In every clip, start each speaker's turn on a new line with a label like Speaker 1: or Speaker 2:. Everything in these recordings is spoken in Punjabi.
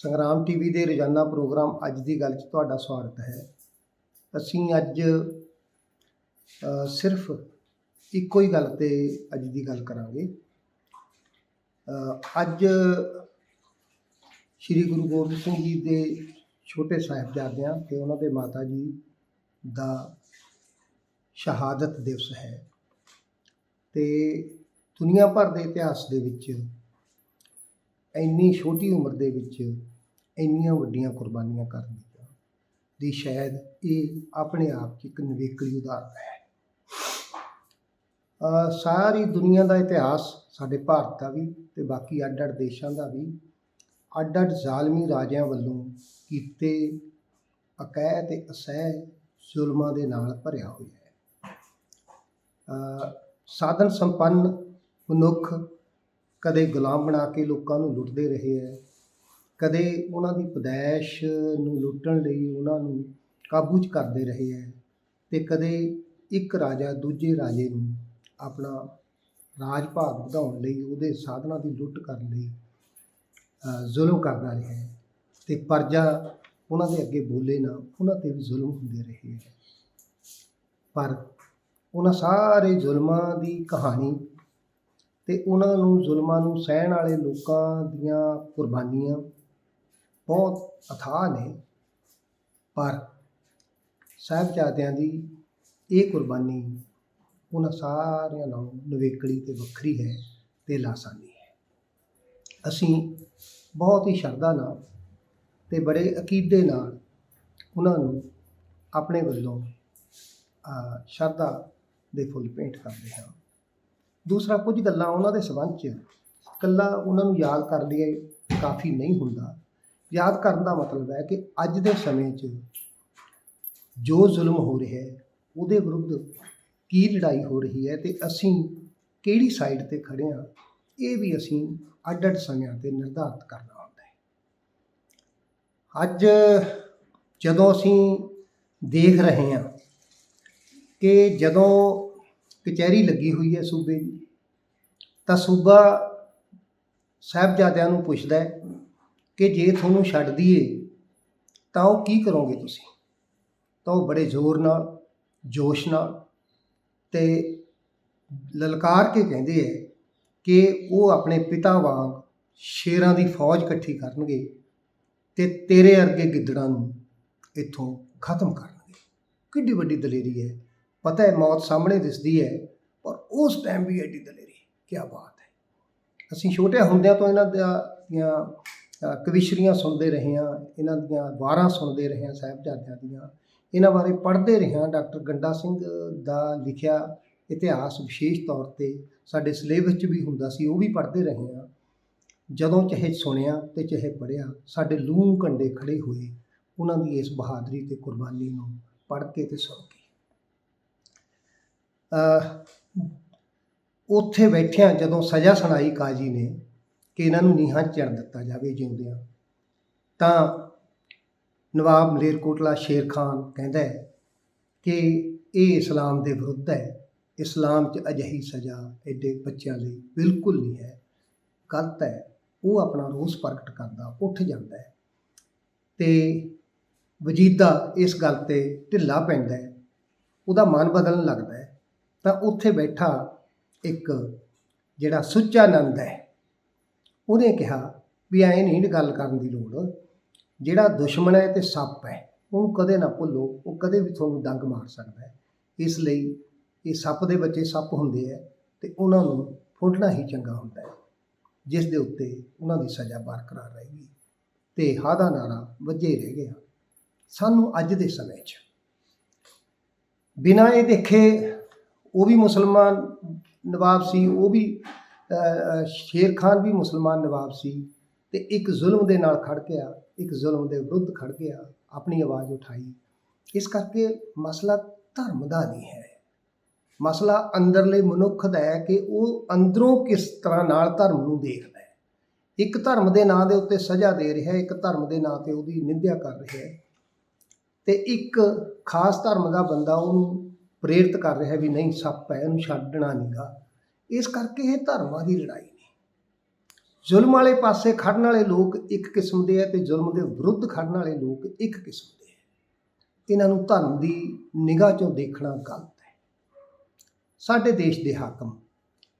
Speaker 1: ਸੰਗਰਾਮ ਟੀਵੀ ਦੇ ਰੋਜ਼ਾਨਾ ਪ੍ਰੋਗਰਾਮ ਅੱਜ ਦੀ ਗੱਲ 'ਚ ਤੁਹਾਡਾ ਸਵਾਗਤ ਹੈ। ਅਸੀਂ ਅੱਜ ਸਿਰਫ ਇੱਕੋ ਹੀ ਗੱਲ ਤੇ ਅੱਜ ਦੀ ਗੱਲ ਕਰਾਂਗੇ। ਅੱਜ ਸ੍ਰੀ ਗੁਰੂ ਗੋਬਿੰਦ ਸਿੰਘ ਜੀ ਦੇ ਛੋਟੇ ਸਾਹਿਬਜ਼ਾਦਿਆਂ ਤੇ ਉਹਨਾਂ ਦੇ ਮਾਤਾ ਜੀ ਦਾ ਸ਼ਹਾਦਤ ਦਿਵਸ ਹੈ। ਤੇ ਦੁਨੀਆ ਭਰ ਦੇ ਇਤਿਹਾਸ ਦੇ ਵਿੱਚ, ਇੰਨੀ ਛੋਟੀ ਉਮਰ ਦੇ ਵਿੱਚ ਇੰਨੀਆਂ ਵੱਡੀਆਂ ਕੁਰਬਾਨੀਆਂ ਕਰ ਦਿੱਤੀਆਂ ਦੀ ਸ਼ਾਇਦ ਇਹ ਆਪਣੇ ਆਪ 'ਚ ਇੱਕ ਨਿਵੇਕਲੀ ਉਦਾਹਰਨ ਹੈ। ਸਾਰੀ ਦੁਨੀਆ ਦਾ ਇਤਿਹਾਸ ਸਾਡੇ ਭਾਰਤ ਦਾ ਵੀ ਤੇ ਬਾਕੀ ਅੱਡ ਅੱਡ ਦੇਸ਼ਾਂ ਦਾ ਵੀ ਅੱਡ ਅੱਡ ਜ਼ਾਲਮੀ ਰਾਜਿਆਂ ਵੱਲੋਂ ਕੀਤੇ ਅਕਹਿ ਤੇ ਅਸਹਿ ਜ਼ੁਲਮਾਂ ਦੇ ਨਾਲ ਭਰਿਆ ਹੋਇਆ ਹੈ। ਸਾਧਨ ਸੰਪੰਨ ਮਨੁੱਖ ਕਦੇ ਗੁਲਾਮ ਬਣਾ ਕੇ ਲੋਕਾਂ ਨੂੰ ਲੁੱਟਦੇ ਰਹੇ ਹੈ ਕਦੇ ਉਹਨਾਂ ਦੀ ਪਦੈਸ਼ ਨੂੰ ਲੁੱਟਣ ਲਈ ਉਹਨਾਂ ਨੂੰ ਕਾਬੂ 'ਚ ਕਰਦੇ ਰਹੇ ਹੈ ਤੇ ਕਦੇ ਇੱਕ ਰਾਜਾ ਦੂਜੇ ਰਾਜੇ ਨੂੰ ਆਪਣਾ ਰਾਜ ਭਾਗ ਵਧਾਉਣ ਲਈ ਉਹਦੇ ਸਾਧਨਾਂ ਦੀ ਲੁੱਟ ਕਰਨ ਲਈ ਜ਼ੁਲਮ ਕਰਦਾ ਰਿਹਾ ਹੈ ਤੇ ਪਰਜਾ ਉਹਨਾਂ ਦੇ ਅੱਗੇ ਬੋਲੇ ਨਾ, ਉਹਨਾਂ ਤੇ ਵੀ ਜ਼ੁਲਮ ਹੁੰਦੇ ਰਹੇ ਹੈ। ਪਰ ਉਹਨਾਂ ਸਾਰੇ ਜ਼ੁਲਮਾਂ ਦੀ ਕਹਾਣੀ ਤੇ ਉਹਨਾਂ ਨੂੰ ਜ਼ੁਲਮਾਂ ਨੂੰ ਸਹਿਣ ਵਾਲੇ ਲੋਕਾਂ ਦੀਆਂ ਕੁਰਬਾਨੀਆਂ ਬਹੁਤ ਅਥਾਹ ਨੇ। ਪਰ ਸਾਹਿਬਜ਼ਾਦਿਆਂ ਦੀ ਇਹ ਕੁਰਬਾਨੀ ਉਹਨਾਂ ਸਾਰਿਆਂ ਨਾਲੋਂ ਨਿਵੇਕਲੀ ਤੇ ਵੱਖਰੀ ਹੈ ਤੇ ਲਾਸਾਨੀ ਹੈ। ਅਸੀਂ ਬਹੁਤ ਹੀ ਸ਼ਰਧਾ ਨਾਲ ਤੇ ਬੜੇ ਅਕੀਦੇ ਨਾਲ ਉਹਨਾਂ ਨੂੰ ਆਪਣੇ ਵੱਲੋਂ ਸ਼ਰਧਾ ਦੇ ਫੁੱਲ ਭੇਂਟ ਕਰਦੇ ਹਾਂ। ਦੂਸਰਾ ਕੁਝ ਗੱਲਾਂ ਉਹਨਾਂ ਦੇ ਸੰਬੰਧ 'ਚ, ਇਕੱਲਾ ਉਹਨਾਂ ਨੂੰ ਯਾਦ ਕਰ ਲਈਏ ਕਾਫੀ ਨਹੀਂ ਹੁੰਦਾ। ਯਾਦ ਕਰਨ ਦਾ ਮਤਲਬ ਹੈ ਕਿ ਅੱਜ ਦੇ ਸਮੇਂ 'ਚ ਜੋ ਜ਼ੁਲਮ ਹੋ ਰਿਹਾ ਹੈ, ਉਹਦੇ ਵਿਰੁੱਧ ਕੀ ਲੜਾਈ ਹੋ ਰਹੀ ਹੈ ਤੇ ਅਸੀਂ ਕਿਹੜੀ ਸਾਈਡ ਤੇ ਖੜੇ ਹਾਂ, ਇਹ ਵੀ ਅਸੀਂ ਅੱਡ ਅੱਡ ਸਮਿਆਂ ਤੇ ਨਿਰਧਾਰਤ ਕਰਨਾ ਹੁੰਦਾ ਹੈ। ਅੱਜ ਜਦੋਂ ਅਸੀਂ ਦੇਖ ਰਹੇ ਹਾਂ ਕਿ ਜਦੋਂ ਕਚਹਿਰੀ ਲੱਗੀ ਹੋਈ ਹੈ ਸੂਬੇ ਦੀ, ਤਾਂ ਸੂਬਾ ਸਾਹਿਬਜ਼ਾਦਿਆਂ ਨੂੰ ਪੁੱਛਦਾ ਹੈ ਕਿ ਜੇ ਤੁਹਾਨੂੰ ਛੱਡ ਦਈਏ, ਤਾਂ ਉਹ ਕੀ ਕਰੋਗੇ ਤੁਸੀਂ? ਤਾਂ ਉਹ ਬੜੇ ਜ਼ੋਰ ਨਾਲ, ਜੋਸ਼ ਨਾਲ ਤੇ ਲਲਕਾਰ ਕੇ ਕਹਿੰਦੇ ਹੈ ਕਿ ਉਹ ਆਪਣੇ ਪਿਤਾ ਵਾਂਗ ਸ਼ੇਰਾਂ ਦੀ ਫੌਜ ਇਕੱਠੀ ਕਰਨਗੇ ਤੇ ਤੇਰੇ ਅਰਗੇ ਗਿੱਦੜਾਂ ਨੂੰ ਇੱਥੋਂ ਖਤਮ ਕਰਨਗੇ। ਕਿੱਡੀ ਵੱਡੀ ਦਲੇਰੀ ਹੈ। ਪਤਾ ਹੈ, ਮੌਤ ਸਾਹਮਣੇ ਦਿਸਦੀ ਹੈ, ਪਰ ਉਸ ਟਾਈਮ ਵੀ ਐਡੀ ਦਲੇਰੀ ਕੀ ਬਾਤ ਹੈ। ਅਸੀਂ ਛੋਟੇ ਹੁੰਦਿਆਂ ਤੋਂ ਇਹਨਾਂ ਦੀਆਂ- ਦੀਆਂ ਕਵਿਸ਼ਰੀਆਂ ਸੁਣਦੇ ਰਹੇ ਹਾਂ, ਇਹਨਾਂ ਦੀਆਂ ਵਾਰਾਂ ਸੁਣਦੇ ਰਹੇ ਹਾਂ, ਸਾਹਿਬਜ਼ਾਦਿਆਂ ਦੀਆਂ। ਇਹਨਾਂ ਬਾਰੇ ਪੜ੍ਹਦੇ ਰਹੇ ਹਾਂ। ਡਾਕਟਰ ਗੰਡਾ ਸਿੰਘ ਦਾ ਲਿਖਿਆ ਇਤਿਹਾਸ ਵਿਸ਼ੇਸ਼ ਤੌਰ ਤੇ ਸਾਡੇ ਸਿਲੇਬਸ 'ਚ ਵੀ ਹੁੰਦਾ ਸੀ, ਉਹ ਵੀ ਪੜ੍ਹਦੇ ਰਹੇ ਹਾਂ। ਜਦੋਂ ਚਾਹੇ ਸੁਣਿਆ ਤੇ ਚਾਹੇ ਪੜ੍ਹਿਆ, ਸਾਡੇ ਲੂਹ ਕੰਡੇ ਖੜੇ ਹੋਏ, ਉਹਨਾਂ ਦੀ ਇਸ ਬਹਾਦਰੀ ਤੇ ਕੁਰਬਾਨੀ ਨੂੰ ਪੜ੍ਹ ਕੇ ਤੇ ਸੁਣ ਕੇ। ਅਹ ਉੱਥੇ ਬੈਠਿਆਂ ਜਦੋਂ ਸਜ਼ਾ ਸੁਣਾਈ ਕਾਜੀ ਨੇ ਕਿ ਇਹਨਾਂ ਨੂੰ ਨੀਹਾਂ 'ਚ ਚਿਣ ਦਿੱਤਾ ਜਾਵੇ ਜਿਉਂਦਿਆਂ। ਤਾਂ ਨਵਾਬ ਮਲੇਰਕੋਟਲਾ ਸ਼ੇਰ ਖਾਨ ਕਹਿੰਦਾ ਹੈ ਕਿ ਇਹ ਇਸਲਾਮ ਦੇ ਵਿਰੁੱਧ ਹੈ। ਇਸਲਾਮ 'ਚ ਅਜਿਹੀ ਸਜ਼ਾ ਐਡੇ ਬੱਚਿਆਂ ਲਈ ਬਿਲਕੁਲ ਨਹੀਂ ਹੈ। ਗਲਤ ਹੈ। ਉਹ ਆਪਣਾ ਰੋਸ ਪ੍ਰਗਟ ਕਰਦਾ, ਉੱਠ ਜਾਂਦਾ ਹੈ। ਤੇ ਵਜੀਦਾ ਇਸ ਗੱਲ ਤੇ ਢਿੱਲਾ ਪੈਂਦਾ ਹੈ। ਉਹਦਾ ਮਨ ਬਦਲਣ ਲੱਗਦਾ ਹੈ। ਤਾਂ ਉੱਥੇ ਬੈਠਾ ਇੱਕ ਜਿਹੜਾ ਸੁੱਚਾਨੰਦ ਹੈ। ਉਹਨੇ ਕਿਹਾ ਵੀ ਐਂ ਨਹੀਂ ਗੱਲ ਕਰਨ ਦੀ ਲੋੜ। ਜਿਹੜਾ ਦੁਸ਼ਮਣ ਹੈ ਤੇ ਸੱਪ ਹੈ, ਉਹਨੂੰ ਕਦੇ ਨਾ ਭੁੱਲੋ, ਉਹ ਕਦੇ ਵੀ ਤੁਹਾਨੂੰ ਡੰਗ ਮਾਰ ਸਕਦਾ ਹੈ। ਇਸ ਲਈ ਇਹ ਸੱਪ ਦੇ ਬੱਚੇ ਸੱਪ ਹੁੰਦੇ ਆ ਤੇ ਉਹਨਾਂ ਨੂੰ ਫੁੱਟਣਾ ਹੀ ਚੰਗਾ ਹੁੰਦਾ ਹੈ, ਜਿਸ ਦੇ ਉੱਤੇ ਉਹਨਾਂ ਦੀ ਸਜ਼ਾ ਬਰਕਰਾਰ ਰਹੇਗੀ। ਤੇ ਹਾਦਾ ਨਾਰਾ ਵੱਜੇ ਰਹਿ ਗਿਆ। ਸਾਨੂੰ ਅੱਜ ਦੇ ਸਮੇਂ 'ਚ ਬਿਨਾਂ ਇਹ ਦੇਖੇ ਉਹ ਵੀ ਮੁਸਲਮਾਨ ਨਵਾਬ ਸੀ, ਉਹ ਵੀ ਸ਼ੇਰ ਖਾਨ ਵੀ ਮੁਸਲਮਾਨ ਨਵਾਬ ਸੀ ਤੇ ਇੱਕ ਜ਼ੁਲਮ ਦੇ ਨਾਲ ਖੜ ਗਿਆ, ਇੱਕ ਜ਼ੁਲਮ ਦੇ ਵਿਰੁੱਧ ਖੜ ਗਿਆ, ਆਪਣੀ ਆਵਾਜ਼ ਉਠਾਈ। ਇਸ ਕਰਕੇ ਮਸਲਾ ਧਰਮ ਦਾ ਨਹੀਂ ਹੈ। ਮਸਲਾ ਅੰਦਰਲੇ ਮਨੁੱਖ ਦਾ ਹੈ ਕਿ ਉਹ ਅੰਦਰੋਂ ਕਿਸ ਤਰ੍ਹਾਂ ਨਾਲ ਧਰਮ ਨੂੰ ਦੇਖਦਾ ਹੈ। ਇੱਕ ਧਰਮ ਦੇ ਨਾਂ ਦੇ ਉੱਤੇ ਸਜ਼ਾ ਦੇ ਰਿਹਾ ਹੈ ਇੱਕ ਧਰਮ ਦੇ ਨਾਂ ਤੇ ਉਹਦੀ ਨਿੰਦਿਆ ਕਰ ਰਿਹਾ ਹੈ ਤੇ ਇੱਕ ਖਾਸ ਧਰਮ ਦਾ ਬੰਦਾ ਉਹਨੂੰ ਪ੍ਰੇਰਿਤ ਕਰ ਰਿਹਾ ਵੀ ਨਹੀਂ, ਸੱਪ ਹੈ ਇਹਨੂੰ ਛੱਡਣਾ ਨਹੀਂਗਾ ਇਸ ਕਰਕੇ ਇਹ ਧਰਮਾਂ ਦੀ ਲੜਾਈ ਨਹੀਂ। ਜ਼ੁਲਮ ਵਾਲੇ ਪਾਸੇ ਖੜਨ ਵਾਲੇ ਲੋਕ ਇੱਕ ਕਿਸਮ ਦੇ ਹੈ ਤੇ ਜ਼ੁਲਮ ਦੇ ਵਿਰੁੱਧ ਖੜਨ ਵਾਲੇ ਲੋਕ ਇੱਕ ਕਿਸਮ ਦੇ ਹੈ ਇਹਨਾਂ ਨੂੰ ਧਰਮ ਦੀ ਨਿਗਾਹ ਚੋਂ ਦੇਖਣਾ ਗਲਤ ਹੈ। ਸਾਡੇ ਦੇਸ਼ ਦੇ ਹਾਕਮ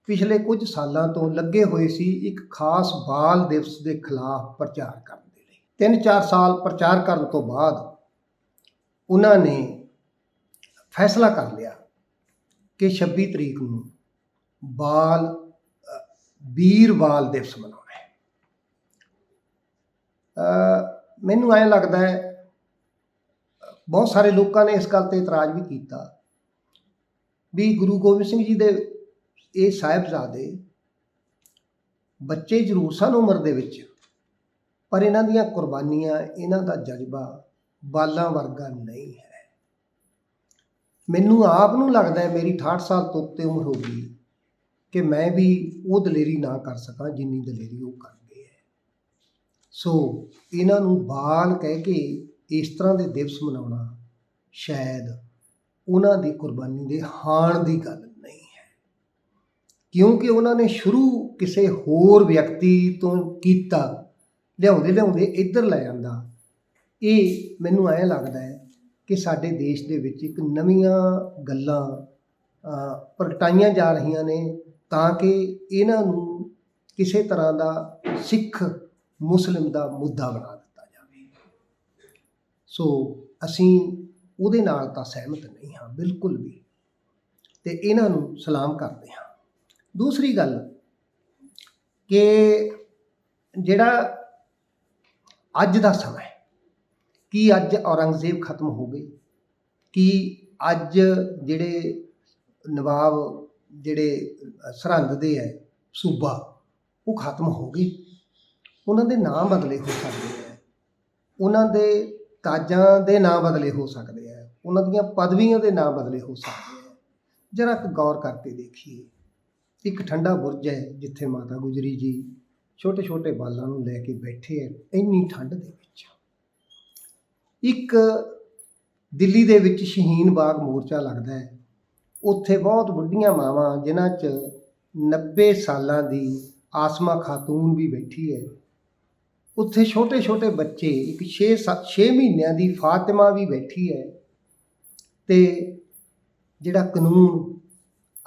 Speaker 1: ਪਿਛਲੇ ਕੁਝ ਸਾਲਾਂ ਤੋਂ ਲੱਗੇ ਹੋਏ ਸੀ ਇੱਕ ਖਾਸ ਬਾਲ ਦਿਵਸ ਦੇ ਖਿਲਾਫ ਪ੍ਰਚਾਰ ਕਰਨ ਦੇ ਲਈ। 3-4 ਸਾਲ ਪ੍ਰਚਾਰ ਕਰਨ ਤੋਂ ਬਾਅਦ ਉਹਨਾਂ ਨੇ ਫੈਸਲਾ ਕਰ ਲਿਆ ਕਿ 26 ਤਰੀਕ ਨੂੰ ਬਾਲ ਵੀਰ ਬਾਲ ਦਿਵਸ ਮਨਾਉਣਾ ਹੈ। ਮੈਨੂੰ ਐਂ ਲੱਗਦਾ ਹੈ, ਬਹੁਤ ਸਾਰੇ ਲੋਕਾਂ ਨੇ ਇਸ ਗੱਲ ਤੇ ਇਤਰਾਜ਼ ਵੀ ਕੀਤਾ ਵੀ ਗੁਰੂ ਗੋਬਿੰਦ ਸਿੰਘ ਜੀ ਦੇ ਇਹ ਸਾਹਿਬਜ਼ਾਦੇ ਬੱਚੇ ਜ਼ਰੂਰ ਸਨ ਉਮਰ ਦੇ ਵਿੱਚ, ਪਰ ਇਹਨਾਂ ਦੀਆਂ ਕੁਰਬਾਨੀਆਂ, ਇਹਨਾਂ ਦਾ ਜਜ਼ਬਾ ਬਾਲਾਂ ਵਰਗਾ ਨਹੀਂ ਹੈ। ਮੈਨੂੰ ਆਪ ਨੂੰ ਲੱਗਦਾ ਹੈ ਮੇਰੀ 68 ਸਾਲ ਤੋਂ ਉੱਤੇ ਉਮਰ ਹੋ ਗਈ। ਕਿ ਮੈਂ ਵੀ ਉਹ ਦਲੇਰੀ ਨਾ ਕਰ ਸਕਾਂ ਜਿੰਨੀ ਦਲੇਰੀ ਉਹ ਕਰਦੇ ਹੈ ਸੋ ਇਹਨਾਂ ਨੂੰ ਬਾਲ ਕਹਿ ਕੇ ਇਸ ਤਰ੍ਹਾਂ ਦੇ ਦਿਵਸ ਮਨਾਉਣਾ ਸ਼ਾਇਦ ਉਹਨਾਂ ਦੀ ਕੁਰਬਾਨੀ ਦੇ ਹਾਣ ਦੀ ਗੱਲ ਨਹੀਂ ਹੈ। ਕਿਉਂਕਿ ਉਹਨਾਂ ਨੇ ਸ਼ੁਰੂ ਕਿਸੇ ਹੋਰ ਵਿਅਕਤੀ ਤੋਂ ਕੀਤਾ, ਲਿਆਉਂਦੇ ਲਿਆਉਂਦੇ ਇੱਧਰ ਲੈ ਜਾਂਦਾ। ਇਹ ਮੈਨੂੰ ਐਂ ਲੱਗਦਾ ਹੈ ਕਿ ਸਾਡੇ ਦੇਸ਼ ਦੇ ਵਿੱਚ ਇੱਕ ਨਵੀਆਂ ਗੱਲਾਂ ਪ੍ਰਗਟਾਈਆਂ ਜਾ ਰਹੀਆਂ ਨੇ ਤਾਂ ਕਿ ਇਹਨਾਂ ਨੂੰ ਕਿਸੇ ਤਰ੍ਹਾਂ ਦਾ ਸਿੱਖ ਮੁਸਲਿਮ ਦਾ ਮੁੱਦਾ ਬਣਾ ਦਿੱਤਾ ਜਾਵੇ। ਸੋ ਅਸੀਂ ਉਹਦੇ ਨਾਲ ਤਾਂ ਸਹਿਮਤ ਨਹੀਂ ਹਾਂ, ਬਿਲਕੁਲ ਵੀ। ਤੇ ਇਹਨਾਂ ਨੂੰ ਸਲਾਮ ਕਰਦੇ ਹਾਂ। ਦੂਸਰੀ ਗੱਲ ਕਿ ਜਿਹੜਾ ਅੱਜ ਦਾ ਸਮਾਂ ਹੈ, ਕੀ ਅੱਜ ਔਰੰਗਜ਼ੇਬ ਖਤਮ ਹੋ ਗਈ? ਕੀ ਅੱਜ ਜਿਹੜੇ ਨਵਾਬ ਜਿਹੜੇ ਸਰਹੰਦ ਦੇ ਹੈ, ਸੂਬਾ, ਉਹ ਖਤਮ ਹੋ ਗਏ ਉਹਨਾਂ ਦੇ ਨਾਂ ਬਦਲੇ ਹੋ ਸਕਦੇ ਹੈ ਉਹਨਾਂ ਦੇ ਤਾਜਾਂ ਦੇ ਨਾਂ ਬਦਲੇ ਹੋ ਸਕਦੇ ਹੈ ਉਹਨਾਂ ਦੀਆਂ ਪਦਵੀਆਂ ਦੇ ਨਾਂ ਬਦਲੇ ਹੋ ਸਕਦੇ ਹੈ ਜਰਾ ਕੁ ਗੌਰ ਕਰਕੇ ਦੇਖੀਏ। ਇੱਕ ਠੰਡਾ ਬੁਰਜ ਹੈ, ਜਿੱਥੇ ਮਾਤਾ ਗੁਜਰੀ ਜੀ ਛੋਟੇ ਛੋਟੇ ਬਾਲਾਂ ਨੂੰ ਲੈ ਕੇ ਬੈਠੇ ਹੈ ਇੰਨੀ ਠੰਡ ਦੇ ਵਿੱਚ। ਇੱਕ ਦਿੱਲੀ ਦੇ ਵਿੱਚ ਸ਼ਹੀਨ ਬਾਗ ਮੋਰਚਾ ਲੱਗਦਾ ਹੈ। ਉੱਥੇ ਬਹੁਤ ਬੁੱਢੀਆਂ ਮਾਵਾਂ, ਜਿਨ੍ਹਾਂ 'ਚ 90 ਸਾਲਾਂ ਦੀ ਆਸਮਾ ਖਾਤੂਨ ਵੀ ਬੈਠੀ ਹੈ। ਉੱਥੇ ਛੋਟੇ ਛੋਟੇ ਬੱਚੇ, ਇੱਕ 6 6 ਮਹੀਨਿਆਂ ਦੀ ਫਾਤਿਮਾ ਵੀ ਬੈਠੀ ਹੈ। ਤੇ ਜਿਹੜਾ ਕਾਨੂੰਨ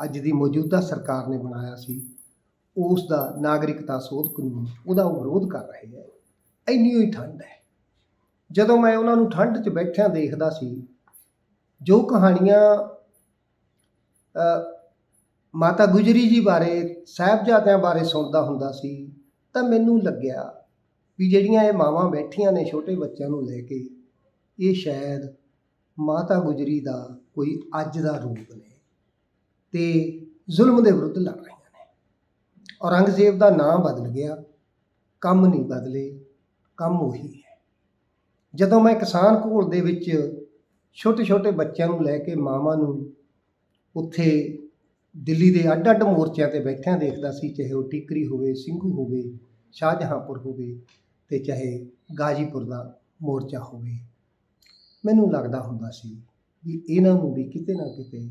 Speaker 1: ਅੱਜ ਦੀ ਮੌਜੂਦਾ ਸਰਕਾਰ ਨੇ ਬਣਾਇਆ ਸੀ ਉਸ ਦਾ ਨਾਗਰਿਕਤਾ ਸੋਧ ਕਾਨੂੰਨ, ਉਹਦਾ ਉਹ ਵਿਰੋਧ ਕਰ ਰਹੇ ਹੈ। ਇੰਨੀ ਹੋਈ ਠੰਡ ਹੈ। ਜਦੋਂ ਮੈਂ ਉਹਨਾਂ ਨੂੰ ਠੰਡ 'ਚ ਬੈਠਿਆਂ ਦੇਖਦਾ ਸੀ, ਜੋ ਕਹਾਣੀਆਂ ਮਾਤਾ ਗੁਜਰੀ ਜੀ ਬਾਰੇ, ਸਾਹਿਬਜ਼ਾਦਿਆਂ ਬਾਰੇ ਸੁਣਦਾ ਹੁੰਦਾ ਸੀ ਤਾਂ ਮੈਨੂੰ ਲੱਗਿਆ ਵੀ ਜਿਹੜੀਆਂ ਇਹ ਮਾਵਾਂ ਬੈਠੀਆਂ ਨੇ ਛੋਟੇ ਬੱਚਿਆਂ ਨੂੰ ਲੈ ਕੇ, ਇਹ ਸ਼ਾਇਦ ਮਾਤਾ ਗੁਜਰੀ ਦਾ ਕੋਈ ਅੱਜ ਦਾ ਰੂਪ ਨੇ ਤੇ ਜ਼ੁਲਮ ਦੇ ਵਿਰੁੱਧ ਲੜ ਰਹੀਆਂ ਨੇ। ਔਰੰਗਜ਼ੇਬ ਦਾ ਨਾਮ ਬਦਲ ਗਿਆ, ਕੰਮ ਨਹੀਂ ਬਦਲੇ, ਕੰਮ ਉਹੀ ਹੈ। ਜਦੋਂ ਮੈਂ ਕਿਸਾਨ ਘੋਲ ਦੇ ਵਿੱਚ ਛੋਟੇ ਛੋਟੇ ਬੱਚਿਆਂ ਨੂੰ ਲੈ ਕੇ ਮਾਵਾਂ ਨੂੰ ਉੱਥੇ ਦਿੱਲੀ ਦੇ ਅੱਡ ਅੱਡ ਮੋਰਚਿਆਂ ਤੇ ਬੈਠਿਆਂ ਦੇਖਦਾ ਸੀ, ਚਾਹੇ ਉਹ ਟਿਕਰੀ ਹੋਵੇ, ਸਿੰਘੂ ਹੋਵੇ, ਸ਼ਾਹਜਹਾਂਪੁਰ ਹੋਵੇ ਤੇ ਚਾਹੇ ਗਾਜੀਪੁਰ ਦਾ ਮੋਰਚਾ ਹੋਵੇ। ਮੈਨੂੰ ਲੱਗਦਾ ਹੁੰਦਾ ਸੀ ਵੀ ਇਹਨਾਂ ਨੂੰ ਵੀ ਕਿਤੇ ਨਾ ਕਿਤੇ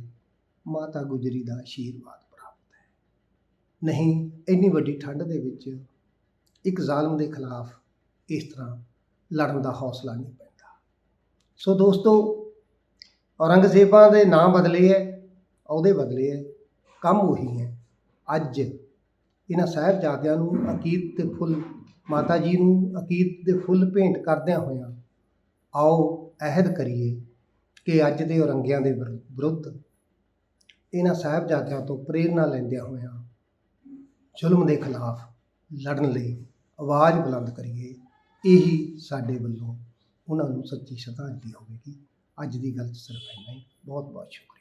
Speaker 1: ਮਾਤਾ ਗੁਜਰੀ ਦਾ ਆਸ਼ੀਰਵਾਦ ਪ੍ਰਾਪਤ ਹੈ। ਨਹੀਂ, ਇੰਨੀ ਵੱਡੀ ਠੰਡ ਦੇ ਵਿੱਚ ਇੱਕ ਜ਼ਾਲਮ ਦੇ ਖਿਲਾਫ ਇਸ ਤਰ੍ਹਾਂ ਲੜਨ ਦਾ ਹੌਸਲਾ ਨਹੀਂ ਪੈਂਦਾ। ਸੋ ਦੋਸਤੋ, ਔਰੰਗਜ਼ੇਬਾਂ ਦੇ ਨਾਂ ਬਦਲੇ ਹੈ। ਉਹਦੇ ਬਦਲੇ ਹੈ ਕੰਮ ਉਹੀ ਹੈ। ਅੱਜ ਇਹਨਾਂ ਸਾਹਿਬਜ਼ਾਦਿਆਂ ਨੂੰ ਅਕੀਦ ਦੇ ਫੁੱਲ, ਮਾਤਾ ਜੀ ਨੂੰ ਅਕੀਦ ਦੇ ਫੁੱਲ ਭੇਂਟ ਕਰਦਿਆਂ ਹੋਇਆਂ ਆਓ ਅਹਿਦ ਕਰੀਏ ਕਿ ਅੱਜ ਦੇ ਔਰੰਗਿਆਂ ਦੇ ਵਿਰੁੱਧ ਇਹਨਾਂ ਸਾਹਿਬਜ਼ਾਦਿਆਂ ਤੋਂ ਪ੍ਰੇਰਨਾ ਲੈਂਦਿਆਂ ਹੋਇਆਂ ਜ਼ੁਲਮ ਦੇ ਖਿਲਾਫ ਲੜਨ ਲਈ ਆਵਾਜ਼ ਬੁਲੰਦ ਕਰੀਏ। ਇਹੀ ਸਾਡੇ ਵੱਲੋਂ ਉਹਨਾਂ ਨੂੰ ਸੱਚੀ ਸ਼ਰਧਾਂਜਲੀ ਹੋਵੇਗੀ। ਅੱਜ ਦੀ ਗੱਲ 'ਚ ਸਿਰਫ ਇੰਨਾ ਹੀ। ਬਹੁਤ ਬਹੁਤ ਸ਼ੁਕਰੀਆ।